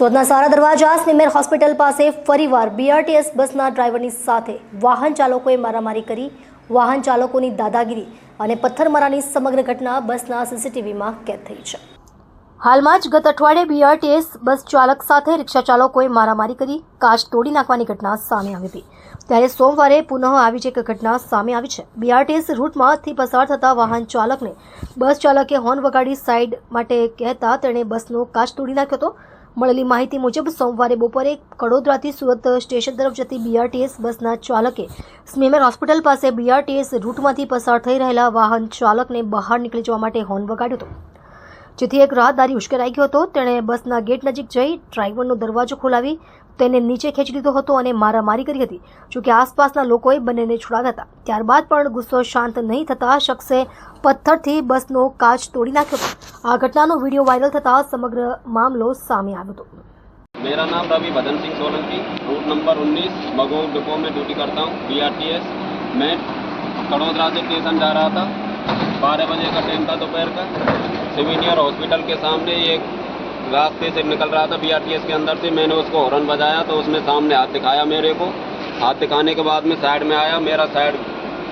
સુરતના સારા દરવાજા સ્નેમેર હોસ્પિટલ પાસે ફરીવાર બીઆરટીએસ બસના ડ્રાઈવરની સાથે વાહન ચાલકોએ મારામારી કરી. વાહન ચાલકોની દાદાગીરી અને પથ્થરમારાની સમગ્ર ઘટના બસના સીસીટીવીમાં કેદ થઈ છે. હાલમાં જ ગત અઠવાડિયે બીઆરટીએસ બસ ચાલક સાથે રિક્ષા ચાલકોએ મારામારી કરી. કાચ તોડી નાખવાની ઘટના સામે આવી હતી. ત્યારે સોમવારે પુનઃ આવી જ એક ઘટના સામે આવી છે. બીઆરટીએસ રૂટમાંથી પસાર થતા વાહન ચાલકને બસ ચાલકે હોર્ન વગાડી સાઈડ માટે કહેતા તેણે બસનો કાચ તોડી નાખ્યો હતો. મળેલી માહિતી મુજબ સોમવારે બપોરે કડોદરાથી સુરત સ્ટેશન તરફ જતી બીઆરટીએસ બસના ચાલકે સ્મીમેર હોસ્પિટલ પાસે બીઆરટીએસ રૂટમાંથી પસાર થઈ રહેલા વાહન ચાલકને બહાર નીકળી જવા માટે હોર્ન વગાડ્યો હતો. જેથી એક રાહદારી ઉશ્કેરાઈ ગયો હતો તેણે બસના ગેટ નજીક જઈ ડ્રાઈવરનો દરવાજો ખોલાવી તેને નીચે ખેંચી લીધો હતો અને મારામારી કરી હતી જોકે આસપાસના લોકોએ બંનેને છોડાવ્યા હતા ત્યારબાદ પણ ગુસ્સો શાંત નહીં થતાં શખ્સે પથ્થરથી બસનો કાચ તોડી નાખ્યો હતો આ ઘટનાનો વિડીયો વાયરલ થતાં સમગ્ર મામલો સામે આવ્યો હતો मेरा नाम रवि भदन सिंह सोलंकी रूट नंबर 19 मगोर डिपो में ड्यूटी करता हूँ बीआरटीएस मैं कड़ोदरा से स्टेशन जा रहा था बारह बजे का टाइम था दोपहर का सिविनियर हॉस्पिटल के सामने एक रास्ते से निकल रहा था बीआरटीएस के अंदर से। मैंने उसको हॉर्न बजाया तो उसने सामने हाथ दिखाया मेरे को। हाथ दिखाने के बाद में साइड में आया। मेरा साइड